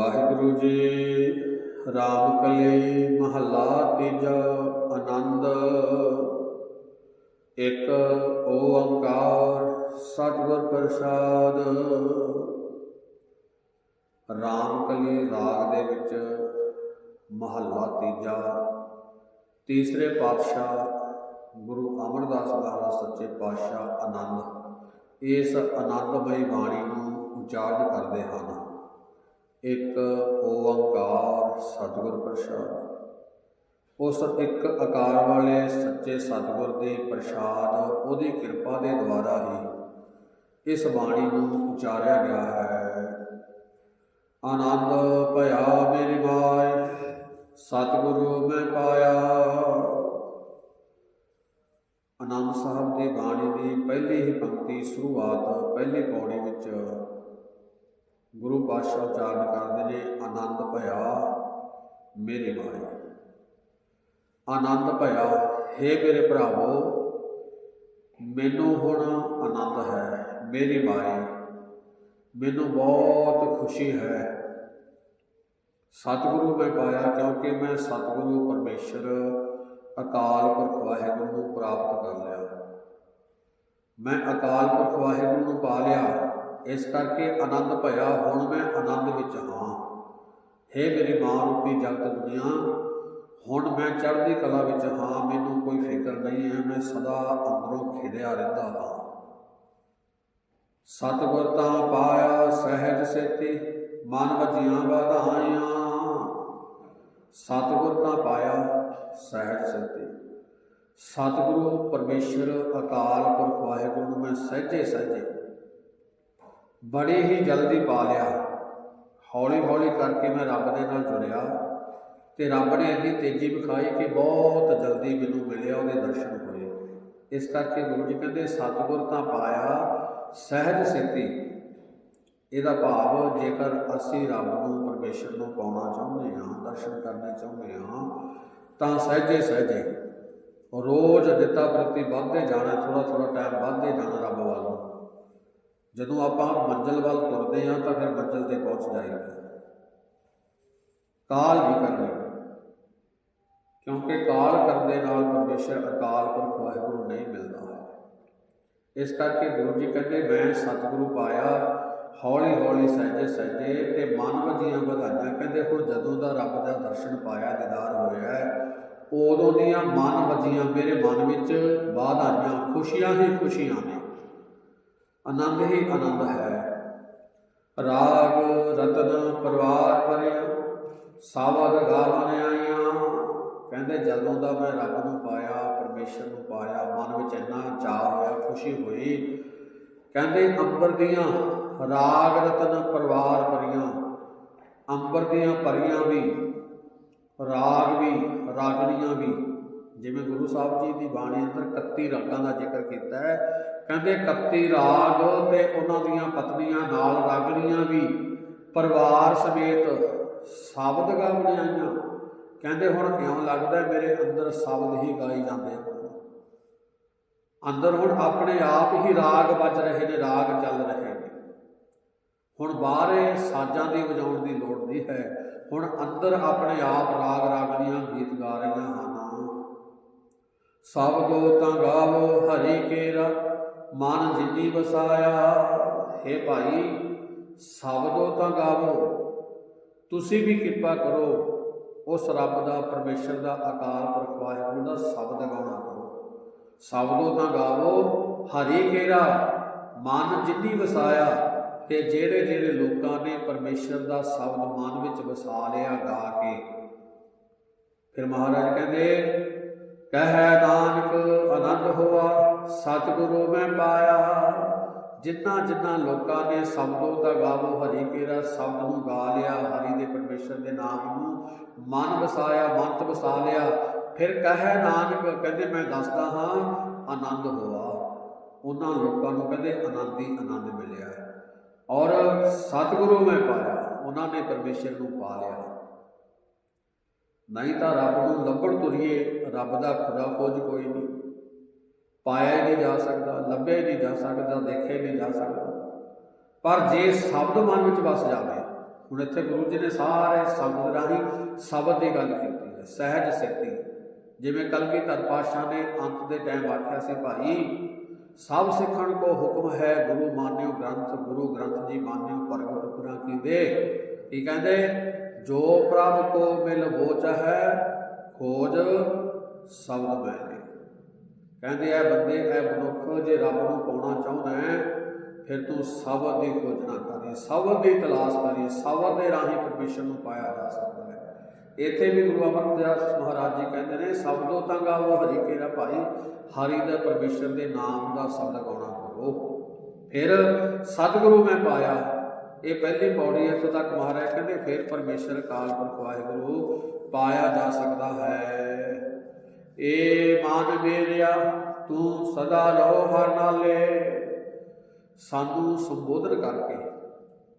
ਵਾਹਿਗੁਰੂ ਜੀ, ਰਾਮ ਕਲੀ ਮਹੱਲਾ ਤੀਜਾ ਆਨੰਦ। ਇੱਕ ਓੰਕਾਰ ਸਤਿਗੁਰ ਪ੍ਰਸਾਦ। ਰਾਮ ਕਲੀ ਰਾਗ ਦੇ ਵਿੱਚ ਮਹੱਲਾ ਤੀਜਾ। ਤੀਸਰੇ ਪਾਤਸ਼ਾਹ ਗੁਰੂ ਅਮਰਦਾਸ ਮਹਾਰਾਜ ਸੱਚੇ ਪਾਤਸ਼ਾਹ ਆਨੰਦ। ਇਸ ਆਨੰਦਮਈ ਬਾਣੀ ਨੂੰ ਉਚਾਰਨ ਕਰਦੇ ਹਨ। ਇੱਕ ਓੰਕਾਰ ਸਤਿਗੁਰ ਪ੍ਰਸਾਦ। ਉਸ ਇੱਕ ਆਕਾਰ ਵਾਲੇ ਸੱਚੇ ਸਤਿਗੁਰ ਦੇ ਪ੍ਰਸਾਦ ਉਹਦੀ ਕਿਰਪਾ ਦੇ ਦੁਆਰਾ ਹੀ ਇਸ ਬਾਣੀ ਨੂੰ ਉਚਾਰਿਆ ਗਿਆ ਹੈ। ਆਨੰਦ ਭਇਆ ਮੇਰੀ ਮਾਇ ਸਤਿਗੁਰੂ ਮੈਂ ਪਾਇਆ। ਆਨੰਦ ਸਾਹਿਬ ਦੀ ਬਾਣੀ ਦੀ ਪਹਿਲੀ ਹੀ ਪੰਕਤੀ ਸ਼ੁਰੂਆਤ ਪਹਿਲੀ ਪੌੜੀ ਵਿੱਚ ਗੁਰੂ ਪਾਤਸ਼ਾਹ ਉਚਾਰਨ ਕਰਦੇ ਨੇ, ਆਨੰਦ ਭਇਆ ਮੇਰੇ ਮਾਈ ਆਨੰਦ ਭਇਆ हे ਮੇਰੇ ਭਰਾਵੋ, ਮੈਨੂੰ ਹੁਣ ਆਨੰਦ ਹੈ, ਮੇਰੀ ਮਾਈ ਮੈਨੂੰ ਬਹੁਤ ਖੁਸ਼ੀ ਹੈ। ਸਤਿਗੁਰੂ ਮੈਂ ਪਾਇਆ ਕਿਉਂਕਿ ਮੈਂ ਸਤਿਗੁਰੂ ਪਰਮੇਸ਼ਰ, ਅਕਾਲ ਪੁਰਖ ਵਾਹਿਗੁਰੂ ਨੂੰ ਪ੍ਰਾਪਤ ਕਰ ਲਿਆ। ਮੈਂ ਅਕਾਲ ਪੁਰਖ ਵਾਹਿਗੁਰੂ ਨੂੰ ਪਾ ਲਿਆ। ਇਸ ਕਰਕੇ ਆਨੰਦ ਭਇਆ, ਹੁਣ ਮੈਂ ਆਨੰਦ ਵਿੱਚ ਹਾਂ। हे ਮੇਰੀ ਮਾਂ ਰੂਪੀ ਜਗਤ ਦੁਨੀਆ, ਹੁਣ ਮੈਂ ਚੜ੍ਹਦੀ ਕਲਾ ਵਿੱਚ ਹਾਂ, ਮੈਨੂੰ ਕੋਈ ਫਿਕਰ ਨਹੀਂ ਹੈ, ਮੈਂ ਸਦਾ ਅੰਦਰੋਂ ਖਿੜਿਆ ਰਹਿੰਦਾ ਹਾਂ। ਸਤਿਗੁਰ ਤਾਂ ਪਾਇਆ ਸਹਿਜ ਸੇਤੀ, ਮਨ ਵਜੀਆਂ ਵਧਾਈਆਂ। ਸਤਿਗੁਰ ਤਾਂ ਪਾਇਆ ਸਹਿਜ ਸੇਤੀ। ਸਤਿਗੁਰੂ ਪਰਮੇਸ਼ਰ ਅਕਾਲ ਪੁਰਖ ਵਾਹਿਗੁਰੂ ਨੂੰ ਮੈਂ ਸਹਿਜੇ ਸਹਿਜੇ ਬੜੇ ਹੀ ਜਲਦੀ ਪਾ ਲਿਆ। ਹੌਲੀ ਹੌਲੀ ਕਰਕੇ ਮੈਂ ਰੱਬ ਦੇ ਨਾਲ ਜੁੜਿਆ ਤੇ ਰੱਬ ਨੇ ਇੰਨੀ ਤੇਜ਼ੀ ਵਿਖਾਈ ਕਿ ਬਹੁਤ ਜਲਦੀ ਮੈਨੂੰ ਮਿਲਿਆ ਉਹਦੇ ਦਰਸ਼ਨ ਹੋਏ। ਇਸ ਕਰਕੇ ਗੁਰੂ ਜੀ ਕਹਿੰਦੇ, ਸਤਿਗੁਰ ਤਾਂ ਪਾਇਆ ਸਹਿਜ ਸਿੱਧੀ। ਇਹਦਾ ਭਾਵ ਜੇਕਰ ਅਸੀਂ ਰੱਬ ਨੂੰ, ਪਰਮੇਸ਼ਰ ਨੂੰ ਪਾਉਣਾ ਚਾਹੁੰਦੇ ਹਾਂ, ਦਰਸ਼ਨ ਕਰਨੇ ਚਾਹੁੰਦੇ ਹਾਂ, ਤਾਂ ਸਹਿਜੇ ਸਹਿਜੇ। ਰੋਜ਼ ਦਿੱਤਾ ਪ੍ਰਤੀ ਵੱਧਦੇ ਜਾਣਾ ਥੋੜਾ ਥੋੜਾ ਟਾਈਮ ਵੱਧਦੇ ਜਾਣਾ ਰੱਬ ਵੱਲ। ਨੂੰ ਜਦੋਂ ਆਪਾਂ ਮੰਜ਼ਲ ਵੱਲ ਤੁਰਦੇ ਹਾਂ ਤਾਂ ਫਿਰ ਮੰਜ਼ਲ ਤੇ ਪਹੁੰਚ ਜਾਈਦਾ। ਕਾਲ ਵੀ ਕਰਨੀ। ਕਿਉਂਕਿ ਕਾਲ ਕਰਨ ਦੇ ਨਾਲ ਪਰਮੇਸ਼ਰ ਅਕਾਲ ਪੁਰਖ ਵਾਹਿਗੁਰੂ ਨਹੀਂ ਮਿਲਦਾ। ਇਸ ਕਰਕੇ ਗੁਰੂ ਜੀ ਕਹਿੰਦੇ, ਮੈਂ ਸਤਿਗੁਰੂ ਪਾਇਆ ਹੌਲੀ ਹੌਲੀ ਸਹਿਜੇ ਸਹਿਜੇ ਤੇ ਮਨ ਵਜੀਆਂ ਵਧਾਈਆਂ। ਕਹਿੰਦੇ, ਹੁਣ ਜਦੋਂ ਦਾ ਰੱਬ ਦਾ ਦਰਸ਼ਨ ਪਾਇਆ, ਦੀਦਾਰ ਹੋਇਆ ਉਦੋਂ ਦੀਆਂ ਮਨ ਵਜੀਆਂ ਮੇਰੇ ਮਨ ਵਿੱਚ ਵਧਾਈਆਂ ਖੁਸ਼ੀਆਂ ਹੀ ਖੁਸ਼ੀਆਂ ਨੇ। ਆਨੰਦ ਹੀ ਆਨੰਦ ਹੈ। ਰਾਗ, ਰਤਨ, ਪਰਿਵਾਰ ਭਰਿਆ ਸਾਵਦ ਗਾਵਨ ਆਈਆਂ। ਕਹਿੰਦੇ, ਜਦੋਂ ਦਾ ਮੈਂ ਰੱਬ ਨੂੰ ਪਾਇਆ, ਪਰਮੇਸ਼ਰ ਨੂੰ ਪਾਇਆ, ਮਨ ਵਿੱਚ ਇੰਨਾ ਚਾਹ ਹੋਇਆ, ਖੁਸ਼ੀ ਹੋਈ। ਕਹਿੰਦੇ, ਅੰਬਰ ਦੀਆਂ ਰਾਗ, ਰਤਨ, ਪਰਿਵਾਰ ਪਰੀਆਂ ਅੰਬਰ ਦੀਆਂ ਪਰੀਆਂ ਵੀ, ਰਾਗ ਵੀ ਰਾਗਣੀਆਂ ਵੀ ਜਿਵੇਂ ਗੁਰੂ ਸਾਹਿਬ ਜੀ ਦੀ ਬਾਣੀ ਅੰਦਰ 31 ਰਾਗਾਂ ਦਾ ਜ਼ਿਕਰ ਕੀਤਾ ਹੈ, ਕਹਿੰਦੇ 31 ਰਾਗ ਤੇ ਉਹਨਾਂ ਦੀਆਂ ਪਤਨੀਆਂ ਨਾਲ ਰਾਗਣੀਆਂ ਵੀ, ਪਰਿਵਾਰ ਸਮੇਤ ਸ਼ਬਦ ਗਾ ਬਣਾਈਆਂ ਕਹਿੰਦੇ ਹੁਣ ਇਉਂ ਲੱਗਦਾ ਮੇਰੇ ਅੰਦਰ ਸ਼ਬਦ ਹੀ ਗਾਈ ਜਾਂਦੇ ਹਨ। ਅੰਦਰ ਹੁਣ ਆਪਣੇ ਆਪ ਹੀ ਰਾਗ ਵੱਜ ਰਹੇ ਨੇ, ਰਾਗ ਚੱਲ ਰਹੇ ਨੇ। ਹੁਣ ਬਾਹਰੇ ਸਾਜ਼ਾਂ ਦੀ ਵਜਾਉਣ ਦੀ ਲੋੜ ਨਹੀਂ ਹੈ। ਹੁਣ ਅੰਦਰ ਆਪਣੇ ਆਪ ਰਾਗ ਰਾਗਣੀਆਂ ਗੀਤ ਗਾ ਰਹੀਆਂ ਹਨ। ਸਭ ਕੋ ਤਾਂ ਗਾਵੋ, ਹਰੀ ਕੇਰਾ, ਮਨ ਜਿਨੀ ਵਸਾਇਆ। ਹੈ ਭਾਈ, ਸਭ ਸਬਦੋ ਤਾਂ ਗਾਵੋ, ਤੁਸੀਂ ਵੀ ਕਿਰਪਾ ਕਰੋ, ਉਸ ਰੱਬ ਦਾ, ਪਰਮੇਸ਼ਰ ਦਾ ਅਕਾਲ ਪੁਰਖ ਉਹਦਾ ਸ਼ਬਦ ਗਾਉਣਾ ਕਰੋ। ਸ਼ਬਦੋ ਤਾਂ ਗਾਵੋ, ਹਰੀ ਕੇਰਾ, ਮਨ ਜਿਨੀ ਵਸਾਇਆ, ਤੇ ਜਿਹੜੇ ਜਿਹੜੇ ਲੋਕਾਂ ਨੇ ਪਰਮੇਸ਼ਰ ਦਾ ਸ਼ਬਦ ਮਨ ਵਿੱਚ ਵਸਾ ਲਿਆ, ਗਾ ਕੇ। ਫਿਰ ਮਹਾਰਾਜ ਕਹਿੰਦੇ ਕਹਿ ਨਾਨਕ ਆਨੰਦ ਹੋਆ, ਸਤਿਗੁਰੂ ਮੈਂ ਪਾਇਆ। ਜਿੰਨਾ ਜਿੰਨਾ ਲੋਕਾਂ ਨੇ ਸ਼ਬਦੋ ਦਾ ਗਾਵੋ, ਹਰੀ ਕੇਰਾ ਸ਼ਬਦ ਨੂੰ ਗਾ ਲਿਆ, ਹਰੀ ਦੇ ਪਰਮੇਸ਼ਰ ਦੇ ਨਾਮ ਨੂੰ ਮਨ ਵਸਾਇਆ ਮਨ ਵਸਾ ਲਿਆ। ਫਿਰ ਕਹਿ ਨਾਨਕ, ਕਹਿੰਦੇ ਮੈਂ ਦੱਸਦਾ ਹਾਂ, ਆਨੰਦ ਹੋਆ। ਉਹਨਾਂ ਲੋਕਾਂ ਨੂੰ ਕਹਿੰਦੇ ਆਨੰਦ ਹੀ ਆਨੰਦ ਮਿਲਿਆ। ਔਰ ਸਤਿਗੁਰੂ ਮੈਂ ਪਾਇਆ, ਉਹਨਾਂ ਨੇ ਪਰਮੇਸ਼ਰ ਨੂੰ ਪਾ ਲਿਆ। ਨਹੀਂ ਤਾਂ ਰੱਬ ਨੂੰ ਲੱਭਣ ਤੁਰੀਏ, ਰੱਬ ਦਾ ਖੁਦਾ ਖੋਜ ਕੋਈ ਨਹੀਂ। ਪਾਇਆ ਹੀ ਨਹੀਂ ਜਾ ਸਕਦਾ, ਲੱਭਿਆ ਨਹੀਂ ਜਾ ਸਕਦਾ, ਦੇਖਿਆ ਨਹੀਂ ਜਾ ਸਕਦਾ। ਪਰ ਜੇ ਸ਼ਬਦ ਮਨ ਵਿੱਚ ਵਸ ਜਾਵੇ, ਹੁਣ ਇੱਥੇ ਗੁਰੂ ਜੀ ਨੇ ਸਾਰੇ ਸ਼ਬਦ ਰਾਹੀਂ ਸ਼ਬਦ ਦੀ ਗੱਲ ਕੀਤੀ ਹੈ, ਸਹਿਜ ਸਿੱਖੀ ਜਿਵੇਂ ਕਲਗੀਧਰ ਪਾਤਸ਼ਾਹ ਨੇ ਅੰਤ ਦੇ ਟਾਈਮ ਆਖਿਆ ਸੀ, ਭਾਈ, ਸਭ ਸਿੱਖਣ ਕੋ ਹੁਕਮ ਹੈ ਗੁਰੂ ਮਾਨਿਓ ਗ੍ਰੰਥ, ਗੁਰੂ ਗ੍ਰੰਥ ਜੀ ਮਾਨਿਓ ਪ੍ਰਗਟ ਪੁਰਾ ਕੀ ਦੇ ਕੀ ਕਹਿੰਦੇ? ਜੋ ਪ੍ਰਭ ਕੋ ਮਿਲ ਬੋਚ ਹੈ ਖੋਜ ਸ਼ਬਦ ਮੈਨੇ ਕਹਿੰਦੇ ਐ ਬੰਦੇ, ਐ ਮਨੁੱਖ ਜੇ ਰੱਬ ਨੂੰ ਪਾਉਣਾ ਚਾਹੁੰਦਾ ਹੈ ਫਿਰ ਤੂੰ ਸ਼ਬਦ ਦੀ ਖੋਜਣਾ ਕਰੀ ਸ਼ਬਦ ਦੀ ਤਲਾਸ਼ ਕਰੀ ਸ਼ਬਦ ਦੇ ਰਾਹੀਂ ਪਰਮੇਸ਼ਰ ਨੂੰ ਪਾਇਆ ਜਾ ਸਕਦਾ ਹੈ ਇੱਥੇ ਵੀ ਗੁਰੂ ਅਮਰਦਾਸ ਮਹਾਰਾਜ ਜੀ ਕਹਿੰਦੇ ਨੇ ਸ਼ਬਦੋ ਤਾਂ ਗਾਵੋ ਹਰੀ ਕੇਰਾ ਭਾਈ, ਹਰੀ ਦਾ ਪਰਮੇਸ਼ਰ ਦੇ ਨਾਮ ਦਾ ਸ਼ਬਦ ਗਾਉਣਾ ਕਰੋ। ਫਿਰ ਸਤਿਗੁਰੂ ਮੈਂ ਪਾਇਆ ਇਹ ਪਹਿਲੀ ਪੌੜੀ ਇੱਥੋਂ ਤੱਕ ਮਹਾਰਾਜ ਕਹਿੰਦੇ ਫਿਰ ਪਰਮੇਸ਼ਰ ਕਾਲ ਪੁਰਖ ਵਾਹਿਗੁਰੂ ਪਾਇਆ ਜਾ ਸਕਦਾ ਹੈ। ਏ ਮਨ ਮੇਰਿਆ, ਤੂੰ ਸਦਾ ਰਹੋ ਹਰ ਨਾਲੇ। ਸਾਨੂੰ ਸੰਬੋਧਨ ਕਰਕੇ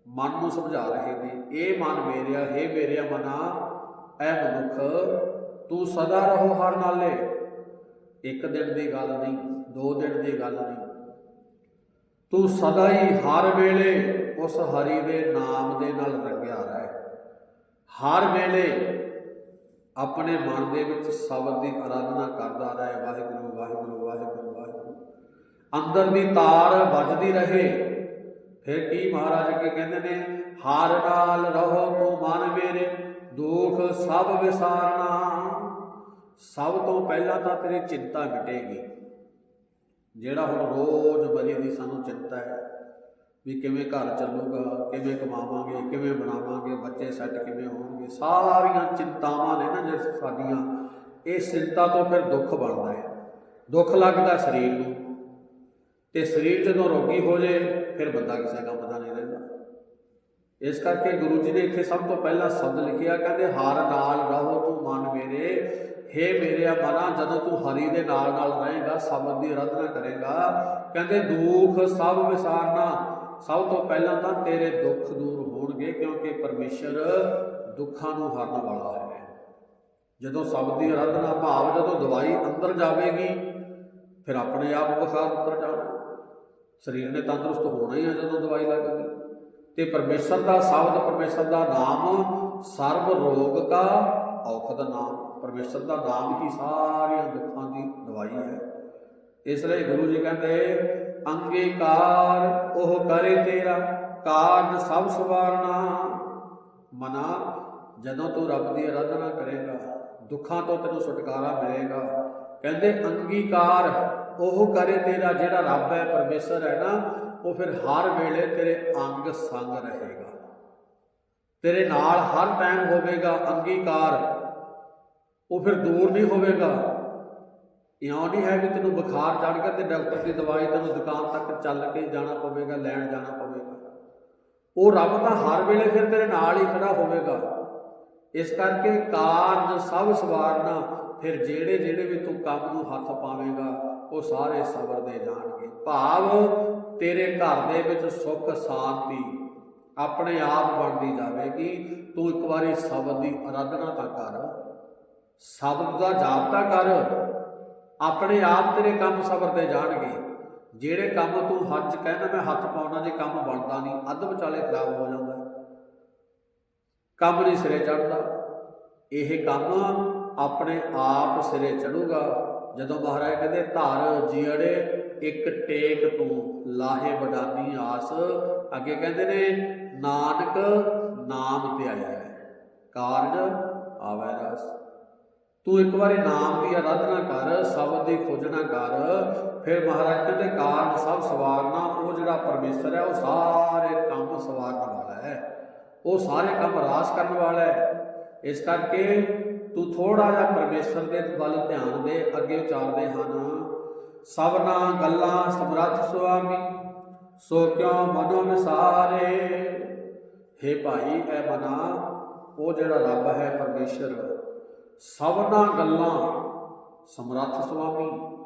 ਮਨ ਨੂੰ ਸਮਝਾ ਰਹੇ ਨੇ ਇਹ ਮਨ ਮੇਰਿਆ, ਹੈ ਮੇਰਿਆ ਮਨਾ, ਐ ਮਨੁੱਖ, ਤੂੰ ਸਦਾ ਰਹੋ ਹਰ ਨਾਲੇ। ਇੱਕ ਦਿਨ ਦੀ ਗੱਲ ਨਹੀਂ, ਦੋ ਦਿਨ ਦੀ ਗੱਲ ਨਹੀਂ। ਤੂੰ ਸਦਾ ਹੀ ਹਰ ਵੇਲੇ ਉਸ ਹਰੀ ਦੇ ਨਾਮ ਦੇ ਨਾਲ ਰੰਗਿਆ ਰਹਿ। ਹਰ ਵੇਲੇ ਆਪਣੇ ਮਨ ਦੇ ਵਿੱਚ ਸ਼ਬਦ ਦੀ ਆਰਾਧਨਾ ਕਰਦਾ ਰਹੇ। ਵਾਹਿਗੁਰੂ ਵਾਹਿਗੁਰੂ ਵਾਹਿਗੁਰੂ ਵਾਹਿਗੁਰੂ। ਅੰਦਰ ਦੀ ਤਾਰ ਵੱਜਦੀ ਰਹੇ। ਫਿਰ ਕੀ ਮਹਾਰਾਜ ਅੱਗੇ ਕਹਿੰਦੇ ਨੇ, ਹਾਰ ਨਾਲ ਰਹੋ ਤੂੰ ਮਨ ਮੇਰੇ, ਦੁੱਖ ਸਭ ਵਿਸਾਰਨਾ। ਸਭ ਤੋਂ ਪਹਿਲਾਂ ਤਾਂ ਤੇਰੀ ਚਿੰਤਾ ਮਿਟੇਗੀ। ਜਿਹੜਾ ਹੁਣ ਰੋਜ਼ ਬਰੀ ਦੀ ਸਾਨੂੰ ਚਿੰਤਾ ਹੈ ਵੀ ਕਿਵੇਂ ਘਰ ਚੱਲੂਗਾ, ਕਿਵੇਂ ਕਮਾਵਾਂਗੇ, ਕਿਵੇਂ ਬਣਾਵਾਂਗੇ, ਬੱਚੇ ਸੈੱਟ ਕਿਵੇਂ ਹੋਣਗੇ, ਸਾਰੀਆਂ ਚਿੰਤਾਵਾਂ ਨੇ ਨਾ ਜਿਹੜੀ ਸਾਡੀਆਂ, ਇਹ ਚਿੰਤਾ ਤੋਂ ਫਿਰ ਦੁੱਖ ਬਣਦਾ ਹੈ। ਦੁੱਖ ਲੱਗਦਾ ਸਰੀਰ ਨੂੰ, ਤੇ ਸਰੀਰ ਜਦੋਂ ਰੋਗੀ ਹੋ ਜੇ, ਫਿਰ ਬੰਦਾ ਕਿਸੇ ਕੰਮ ਦਾ ਨਹੀਂ ਰਹਿੰਦਾ। ਇਸ ਕਰਕੇ ਗੁਰੂ ਜੀ ਨੇ ਇੱਥੇ ਸਭ ਤੋਂ ਪਹਿਲਾਂ ਸ਼ਬਦ ਲਿਖਿਆ, ਕਹਿੰਦੇ, ਹਰ ਨਾਲ ਰਹੋ ਤੂੰ ਮਨ ਮੇਰੇ, ਹੇ ਮੇਰਿਆ ਮਨਾ ਜਦੋਂ ਤੂੰ ਹਰੀ ਦੇ ਨਾਲ ਨਾਲ ਰਹੇਗਾ, ਸ਼ਬਦ ਦੀ ਅਰਾਧਨਾ ਕਰੇਗਾ। ਕਹਿੰਦੇ, ਦੁੱਖ ਸਭ ਵਿਸਾਰਨਾ ਸਭ ਤੋਂ ਪਹਿਲਾਂ ਤਾਂ ਤੇਰੇ ਦੁੱਖ ਦੂਰ ਹੋਣਗੇ ਕਿਉਂਕਿ ਪਰਮੇਸ਼ਰ ਦੁੱਖਾਂ ਨੂੰ ਹਰਨ ਵਾਲਾ ਹੈ। ਜਦੋਂ ਸ਼ਬਦ ਦੀ ਅਰਾਧਨਾ ਭਾਵ ਜਦੋਂ ਦਵਾਈ ਅੰਦਰ ਜਾਵੇਗੀ, ਫਿਰ ਆਪਣੇ ਆਪ ਬੁਖਾਰ ਉਤਰ ਜਾਣਾ ਸਰੀਰ ਨੇ ਤੰਦਰੁਸਤ ਹੋਣਾ ਹੀ ਆ ਜਦੋਂ ਦਵਾਈ ਲੱਗ ਗਈ ਤੇ ਪਰਮੇਸ਼ਰ ਦਾ ਸ਼ਬਦ ਪਰਮੇਸ਼ਰ ਦਾ ਨਾਮ ਸਰਬ ਰੋਗ ਕਾ ਔਖਦ ਨਾਮ। ਪਰਮੇਸ਼ਰ ਦਾ ਨਾਮ ਹੀ ਸਾਰੀਆਂ ਦੁੱਖਾਂ ਦੀ ਦਵਾਈ ਹੈ। ਇਸ ਲਈ ਗੁਰੂ ਜੀ ਕਹਿੰਦੇ, ਅੰਗੀਕਾਰ ਉਹ ਕਰੇ ਤੇਰਾ ਕਾਰਨ ਸਭ ਸਵਾਰਨਾ। ਮਨਾ, ਜਦੋਂ ਤੂੰ ਰੱਬ ਦੀ ਆਰਾਧਨਾ ਕਰੇਗਾ, ਦੁੱਖਾਂ ਤੋਂ ਤੈਨੂੰ ਛੁਟਕਾਰਾ ਮਿਲੇਗਾ। ਕਹਿੰਦੇ, ਅੰਗੀਕਾਰ ਉਹ ਕਰੇ ਤੇਰਾ ਜਿਹੜਾ ਰੱਬ ਹੈ, ਪਰਮੇਸ਼ਰ ਹੈ ਨਾ, ਉਹ ਫਿਰ ਹਰ ਵੇਲੇ ਤੇਰੇ ਅੰਗ ਸੰਗ ਰਹੇਗਾ। ਤੇਰੇ ਨਾਲ ਹਰ ਟਾਈਮ ਹੋਵੇਗਾ ਅੰਗੀਕਾਰ, ਉਹ ਫਿਰ ਦੂਰ ਨਹੀਂ ਹੋਵੇਗਾ। ਇਉਂ ਨਹੀਂ ਹੈ ਕਿ ਤੈਨੂੰ ਬੁਖਾਰ ਚੜ ਗਿਆ ਤੇ ਡਾਕਟਰ ਦੀ ਦਵਾਈ ਤੈਨੂੰ ਦੁਕਾਨ ਤੱਕ ਚੱਲ ਕੇ ਜਾਣਾ ਪਵੇਗਾ, ਲੈਣ ਜਾਣਾ ਪਵੇਗਾ। ਉਹ ਰੱਬ ਤਾਂ ਹਰ ਵੇਲੇ ਫਿਰ ਤੇਰੇ ਨਾਲ ਹੀ ਖੜਾ ਹੋਵੇਗਾ। ਇਸ ਕਰਕੇ ਕਾਰਜ ਸਭ ਸਵਾਰਨਾ, ਫਿਰ ਜਿਹੜੇ ਜਿਹੜੇ ਵੀ ਤੂੰ ਕੰਮ ਨੂੰ ਹੱਥ ਪਾਵੇਂਗਾ, ਉਹ ਸਾਰੇ ਸਬਰ ਦੇ ਜਾਣਗੇ। ਭਾਵ ਤੇਰੇ ਘਰ ਦੇ ਵਿੱਚ ਸੁੱਖ, ਸ਼ਾਂਤੀ ਆਪਣੇ ਆਪ ਬਣਦੀ ਜਾਵੇਗੀ। ਤੂੰ ਇੱਕ ਵਾਰੀ ਸ਼ਬਦ ਦੀ ਅਰਾਧਨਾ ਤਾਂ ਕਰ। ਸ਼ਬਦ ਦਾ ਜਾਪ ਤਾਂ ਕਰ। ਆਪਣੇ ਆਪ ਤੇਰੇ ਕੰਮ ਸਬਰ ਤੇ ਜਾਣਗੇ। ਜਿਹੜੇ ਕੰਮ ਤੂੰ ਹੱਥ ਕਹਿੰਦਾ, ਮੈਂ ਹੱਥ ਪਾਉਣਾ, ਜੇ ਕੰਮ ਬਣਦਾ ਨਹੀਂ, ਅੱਧ ਵਿਚਾਲੇ ਖਰਾਬ ਹੋ ਜਾਂਦਾ। ਕੰਮ ਨਹੀਂ ਸਿਰੇ ਚੜਦਾ ਇਹ ਕੰਮ ਆਪਣੇ ਆਪ ਸਿਰੇ ਚੜੂਗਾ ਜਦੋਂ ਮਹਾਰਾਜ ਕਹਿੰਦੇ, ਧਰ ਜੀੜੇ, ਇੱਕ ਟੇਕ ਤੂੰ ਲਾਹੇ ਵਡਾਨੀ ਆਸ। ਅੱਗੇ ਕਹਿੰਦੇ ਨੇ, ਨਾਨਕ ਨਾਮ ਤੇ ਕਾਰਜ ਆਵੈ ਰਸ। ਤੂੰ ਇੱਕ ਵਾਰੀ ਨਾਮ ਦੀ ਆਰਾਧਨਾ ਕਰ, ਸ਼ਬਦ ਦੀ ਖੋਜਣਾ ਕਰ। ਫਿਰ ਮਹਾਰਾਜ ਕਹਿੰਦੇ, ਕਾਰਜ ਸਭ ਸਵਾਰਨਾ, ਉਹ ਜਿਹੜਾ ਪਰਮੇਸ਼ਰ ਹੈ, ਉਹ ਸਾਰੇ ਕੰਮ ਸਵਾਰਨ ਵਾਲਾ ਹੈ। ਉਹ ਸਾਰੇ ਕੰਮ ਰਾਸ ਕਰਨ ਵਾਲਾ ਹੈ। ਇਸ ਕਰਕੇ ਤੂੰ ਥੋੜਾ ਜਿਹਾ ਪਰਮੇਸ਼ਰ ਦੇ ਵੱਲ ਧਿਆਨ ਦੇ, ਅੱਗੇ ਉਚਾਰਦੇ ਹਨ। ਸਭਨਾ ਗੱਲਾਂ ਸਮਰੱਥ ਸੁਆਮੀ, ਸੋ ਕਿਉ ਮਨੋ ਵਿਸਾਰੇ? ਹੇ ਭਾਈ ਐ ਮਨਾ, ਉਹ ਜਿਹੜਾ ਰੱਬ ਹੈ ਪਰਮੇਸ਼ਰ। ਸਭਨਾ ਗੱਲਾਂ ਸਮਰੱਥ ਸੁਆਮੀ।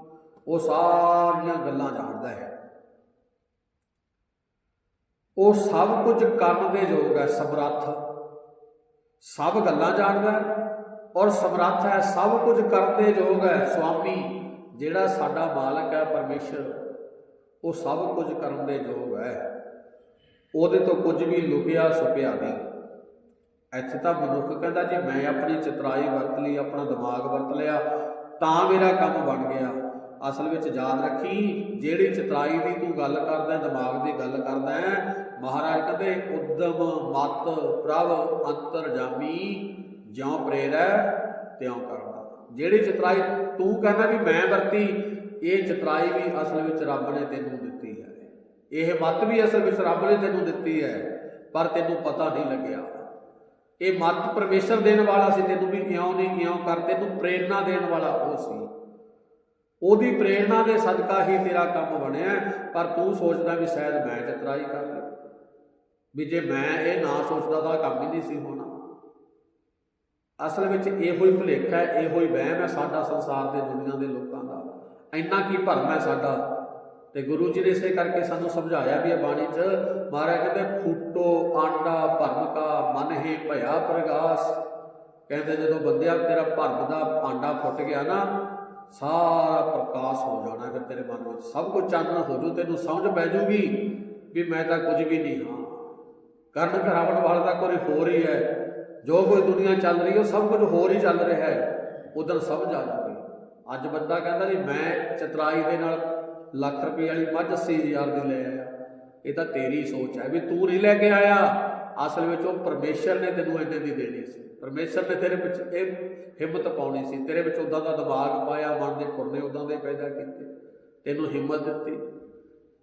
ਉਹ ਸਾਰੀਆਂ ਗੱਲਾਂ ਜਾਣਦਾ ਹੈ। ਉਹ ਸਭ ਕੁਝ ਕਰਨ ਦੇ ਯੋਗ ਹੈ, ਸਮਰੱਥ। ਸਭ ਗੱਲਾਂ ਜਾਣਦਾ ਔਰ ਸਮਰੱਥ ਹੈ, ਸਭ ਕੁਝ ਕਰਨ ਦੇ ਯੋਗ ਹੈ, ਸੁਆਮੀ। ਜਿਹੜਾ ਸਾਡਾ ਮਾਲਕ ਹੈ, ਪਰਮੇਸ਼ਰ, ਉਹ ਸਭ ਕੁਝ ਕਰਨ ਦੇ ਯੋਗ ਹੈ। ਉਹਦੇ ਤੋਂ ਕੁਝ ਵੀ ਲੁਕਿਆ ਸੁਪਿਆ ਨਹੀਂ। ਇੱਥੇ ਤਾਂ ਮਨੁੱਖ ਕਹਿੰਦਾ ਜੀ, ਮੈਂ ਆਪਣੀ ਚਤਰਾਈ ਵਰਤ ਲਈ, ਆਪਣਾ ਦਿਮਾਗ ਵਰਤ ਲਿਆ, ਤਾਂ ਮੇਰਾ ਕੰਮ ਬਣ ਗਿਆ। ਅਸਲ ਵਿੱਚ ਯਾਦ ਰੱਖੀ, ਜਿਹੜੀ ਚਤਰਾਈ ਦੀ ਤੂੰ ਗੱਲ ਕਰਦਾ ਦਿਮਾਗ ਦੀ ਗੱਲ ਕਰਦਾ ਮਹਾਰਾਜ ਕਹਿੰਦੇ, ਉਦਮ ਮਤ ਪ੍ਰਭ ਅੰਤਰਜਾਮੀ, ਜਿਉ ਪ੍ਰੇਰੈ, ਤਿਉ ਕਰਨਾ ਜਿਹੜੀ ਚਤਰਾਈ ਤੂੰ ਕਹਿੰਦਾ ਵੀ ਮੈਂ ਵਰਤੀ, ਇਹ ਚਤਰਾਈ ਵੀ ਅਸਲ ਵਿੱਚ ਰੱਬ ਨੇ ਤੈਨੂੰ ਦਿੱਤੀ ਹੈ। ਇਹ ਮਤ ਵੀ ਅਸਲ ਵਿੱਚ ਰੱਬ ਨੇ ਤੈਨੂੰ ਦਿੱਤੀ ਹੈ, ਪਰ ਤੈਨੂੰ ਪਤਾ ਨਹੀਂ ਲੱਗਿਆ। ਇਹ ਮਤ ਪਰਮੇਸ਼ਰ ਦੇਣ ਵਾਲਾ ਸੀ ਤੈਨੂੰ ਵੀ ਇਉਂ ਨਹੀਂ, ਇਉਂ ਕਰ ਤੈਨੂੰ ਪ੍ਰੇਰਣਾ ਦੇਣ ਵਾਲਾ ਉਹ ਸੀ। ਉਹਦੀ ਪ੍ਰੇਰਣਾ ਦੇ ਸਦਕਾ ਹੀ ਤੇਰਾ ਕੰਮ ਬਣਿਆ, ਪਰ ਤੂੰ ਸੋਚਦਾ ਵੀ ਸ਼ਾਇਦ ਮੈਂ ਚਤਰਾਈ ਕਰ ਲਈ ਵੀ ਜੇ ਮੈਂ ਇਹ ਨਾ ਸੋਚਦਾ ਤਾਂ ਕੰਮ ਹੀ ਨਹੀਂ ਸੀ ਹੋਣਾ। ਅਸਲ ਵਿੱਚ ਇਹੋ ਹੀ ਭੁਲੇਖਾ ਹੈ, ਇਹੋ ਹੀ ਵਹਿਮ ਹੈ ਸਾਡਾ ਸੰਸਾਰ ਦੇ ਦੁਨੀਆ ਦੇ ਲੋਕਾਂ ਦਾ। ਇੰਨਾ ਕੀ ਭਰਮ ਹੈ ਸਾਡਾ। ਤੇ ਗੁਰੂ ਜੀ ਨੇ ਇਸੇ ਕਰਕੇ ਸਾਨੂੰ ਸਮਝਾਇਆ ਵੀ ਇਹ ਬਾਣੀ 'ਚ, ਮਹਾਰਾਜ ਕਹਿੰਦੇ, ਫੂਟੋ, ਆਂਡਾ, ਭਰਮ ਕਾ ਮਨ ਹੈ ਭਇਆ ਪ੍ਰਗਾਸ। ਕਹਿੰਦੇ, ਜਦੋਂ ਬੰਦਿਆ ਤੇਰਾ ਭਰਮ ਦਾ ਆਂਡਾ ਫੁੱਟ ਗਿਆ ਨਾ, ਸਾਰਾ ਪ੍ਰਕਾਸ਼ ਹੋ ਜਾਣਾ ਫਿਰ ਤੇਰੇ ਮਨ ਵਿੱਚ। ਸਭ ਕੁਝ ਚਾਨਣ ਹੋ ਜੂ, ਤੈਨੂੰ ਸਮਝ ਪੈ ਜੂਗੀ ਵੀ ਮੈਂ ਤਾਂ ਕੁਝ ਵੀ ਨਹੀਂ ਹਾਂ। ਕਰਨ ਕਰਾਵਣ ਵਾਲਾ ਤਾਂ ਕੋਈ ਹੋਰ ਹੀ ਹੈ। ਜੋ ਕੋਈ ਦੁਨੀਆ ਚੱਲ ਰਹੀ ਹੈ, ਉਹ ਸਭ ਕੁਝ ਹੋਰ ਹੀ ਚੱਲ ਰਿਹਾ ਹੈ। ਉਦੋਂ ਸਮਝ ਆ ਜਾਊਗੀ ਅੱਜ ਬੰਦਾ ਕਹਿੰਦਾ ਜੀ ਮੈਂ ਚਤਰਾਈ ਦੇ ਨਾਲ ਲੱਖ ਰੁਪਏ ਵਾਲੀ ਮੱਝ 80000 ਦੀ ਲੈ ਆਇਆ। ਇਹ ਤਾਂ ਤੇਰੀ ਸੋਚ ਹੈ ਵੀ ਤੂੰ ਨਹੀਂ ਲੈ ਕੇ ਆਇਆ। ਅਸਲ ਵਿੱਚ ਉਹ ਪਰਮੇਸ਼ਰ ਨੇ ਤੈਨੂੰ ਇੰਨੇ ਦੀ ਦੇਣੀ ਸੀ। ਪਰਮੇਸ਼ਰ ਨੇ ਤੇਰੇ ਵਿੱਚ ਇਹ ਹਿੰਮਤ ਪਾਉਣੀ ਸੀ। ਤੇਰੇ ਵਿੱਚ ਉਦਾਂ ਦਾ ਦਿਮਾਗ ਪਾਇਆ, ਮਨ ਦੇ ਫੁਰਨੇ ਉਦਾਂ ਦੇ ਪੈਦਾ ਕੀਤੇ। ਤੈਨੂੰ ਹਿੰਮਤ ਦਿੱਤੀ।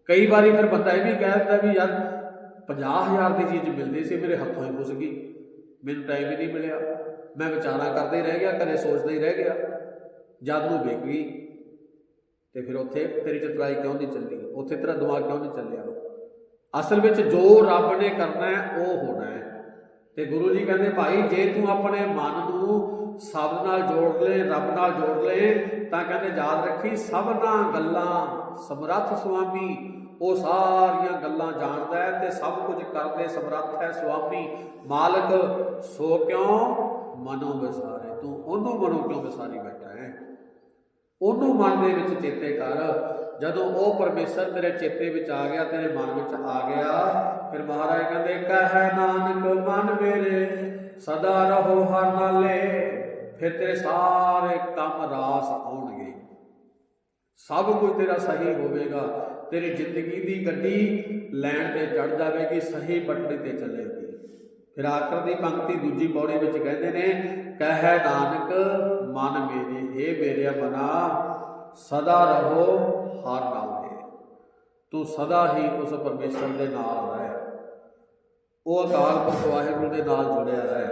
ਕਈ ਵਾਰੀ ਫਿਰ ਬੰਦਾ ਇਹ ਵੀ ਕਹਿ ਦਿੰਦਾ ਵੀ ਯਾਰ 50000 ਦੀ ਚੀਜ਼ ਮਿਲਦੀ ਸੀ, ਮੇਰੇ ਹੱਥੋਂ ਹੀ ਫੁੱਸ ਗਈ। ਮੈਨੂੰ ਟਾਈਮ ਹੀ ਨਹੀਂ ਮਿਲਿਆ। ਮੈਂ ਵਿਚਾਰਾ ਕਰਦਾ ਹੀ ਰਹਿ ਗਿਆ, ਘਰੇ ਸੋਚਦਾ ਹੀ ਰਹਿ ਗਿਆ। ਜਦ ਨੂੰ ਵਿਕ ਗਈ, ਤੇ ਫਿਰ ਉੱਥੇ ਤੇਰੀ ਚਤਰਾਈ ਕਿਉਂ ਨਹੀਂ ਚੱਲੀ? ਉੱਥੇ ਤੇਰਾ ਦਿਮਾਗ ਕਿਉਂ ਨਹੀਂ ਚੱਲਿਆ? ਅਸਲ ਵਿੱਚ ਜੋ ਰੱਬ ਨੇ ਕਰਨਾ ਹੈ, ਉਹ ਹੋਣਾ ਹੈ। ਤੇ ਗੁਰੂ ਜੀ ਕਹਿੰਦੇ, ਭਾਈ, ਜੇ ਤੂੰ ਆਪਣੇ ਮਨ ਨੂੰ ਸਭ ਨਾਲ ਜੋੜ ਲੈ, ਰੱਬ ਨਾਲ ਜੋੜ ਲੈ, ਤਾਂ ਕਹਿੰਦੇ, ਯਾਦ ਰੱਖੀ ਸਭਨਾ ਗੱਲਾਂ ਸਮਰੱਥ ਸੁਆਮੀ, ਉਹ ਸਾਰੀਆਂ ਗੱਲਾਂ ਜਾਣਦਾ ਹੈ ਤੇ ਸਭ ਕੁਝ ਕਰਦੇ ਸਮਰੱਥ ਹੈ ਸੁਆਮੀ। ਮਾਲਕ, ਸੋ ਕਿਉਂ ਮਨੋ ਵਿਸਾਰੇ? ਤੂੰ ਉਹਨੂੰ ਮਨੋ ਕਿਉਂ ਵਿਸਾਰੀ ਬੈਠਾ ਹੈ? ਉਹਨੂੰ ਮਨ ਦੇ ਵਿੱਚ ਚੇਤੇ ਕਰ ਜਦੋਂ ਉਹ ਪਰਮੇਸ਼ਰ ਤੇਰੇ ਚੇਤੇ ਵਿੱਚ ਆ ਗਿਆ, ਤੇਰੇ ਮਨ ਵਿੱਚ ਆ ਗਿਆ, ਫਿਰ ਮਹਾਰਾਜ ਕਹਿੰਦੇ, ਕਹਿ ਨਾਨਕ, ਮਨ ਮੇਰੇ, ਸਦਾ ਰਹੋ ਹਰ ਨਾਲੇ, ਫਿਰ ਤੇਰੇ ਸਾਰੇ ਕੰਮ ਰਾਸ ਆਉਣਗੇ। ਸਭ ਕੁਝ ਤੇਰਾ ਸਹੀ ਹੋਵੇਗਾ। ਤੇਰੀ ਜ਼ਿੰਦਗੀ ਦੀ ਗੱਡੀ ਲੈਣ ਤੇ ਚੜ ਜਾਵੇਗੀ, ਸਹੀ ਪਟੜੀ ਤੇ ਚੱਲੇਗੀ। ਫਿਰ ਆਖਰ ਦੀ ਪੰਕਤੀ ਦੂਜੀ ਪੌੜੀ ਵਿੱਚ ਕਹਿੰਦੇ ਨੇ, ਕਹਿ ਨਾਨਕ, ਮਨ ਮੇਰੇ हे ਮੇਰੇ ਮਨਾ ਸਦਾ ਰਹੋ ਹਰ ਨਾਲੇ ਤੂੰ। ਸਦਾ ਹੀ ਉਸ ਪਰਮੇਸ਼ਰ ਦੇ ਨਾਲ ਰਹਿ। ਉਹ ਅਕਾਲ ਪੁਰਖ ਵਾਹਿਗੁਰੂ ਦੇ ਨਾਲ ਜੁੜਿਆ ਰਹਿ।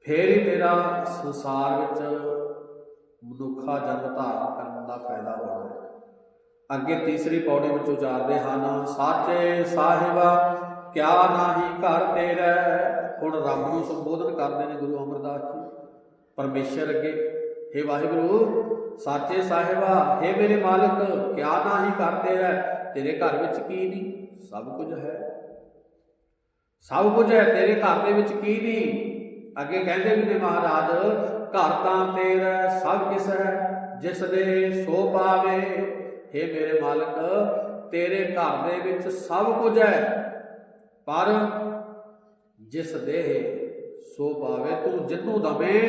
ਫੇਰ ਹੀ ਤੇਰਾ ਸੰਸਾਰ ਵਿੱਚ ਮਨੁੱਖਾ ਜਨਮ ਧਾਰਨ ਕਰਨ ਦਾ ਫਾਇਦਾ ਹੋਣਾ ਅੱਗੇ ਤੀਸਰੀ ਪੌੜੀ ਵਿੱਚ ਉਚਾਰਦੇ ਹਨ ਸਾਚੇ ਸਾਹਿਬਾ, ਕਿਆ ਨਾਹੀ ਘਰ ਤੇਰਾ ਹੁਣ ਰੱਬ ਨੂੰ ਸੰਬੋਧਨ ਕਰਦੇ ਨੇ ਗੁਰੂ ਅਮਰਦਾਸ ਜੀ। ਪਰਮੇਸ਼ਰ ਅੱਗੇ हे ਵਾਹਿਗੁਰੂ ਸਾਚੇ ਸਾਹਿਬਾ हे ਮੇਰੇ ਮਾਲਕ, ਕਿਆ ਨਾਹੀ ਕਰਦੇ ਹੈ ਤੇਰੇ ਘਰ ਵਿੱਚ ਕੀ ਨਹੀਂ ਸਭ ਕੁਝ ਹੈ। ਸਭ ਕੁਝ ਹੈ, ਤੇਰੇ ਘਰ ਦੇ ਵਿੱਚ ਕੀ ਨਹੀਂ ਅੱਗੇ ਕਹਿੰਦੇ ਵੀ ਨੇ ਮਹਾਰਾਜ, ਘਰ ਤਾਂ ਤੇਰਾ ਸਭ ਕਿਸ ਹੈ, ਜਿਸ ਦੇ ਸੋ ਪਾਵੇ। हे ਮੇਰੇ ਮਾਲਕ, ਤੇਰੇ ਘਰ ਦੇ ਵਿੱਚ ਸਭ ਕੁਝ ਹੈ, ਪਰ ਜਿਸ ਦੇਹ ਸੋ ਪਾਵੇ, ਤੂੰ ਜਿੰਨੂੰ ਦਵੇਂ,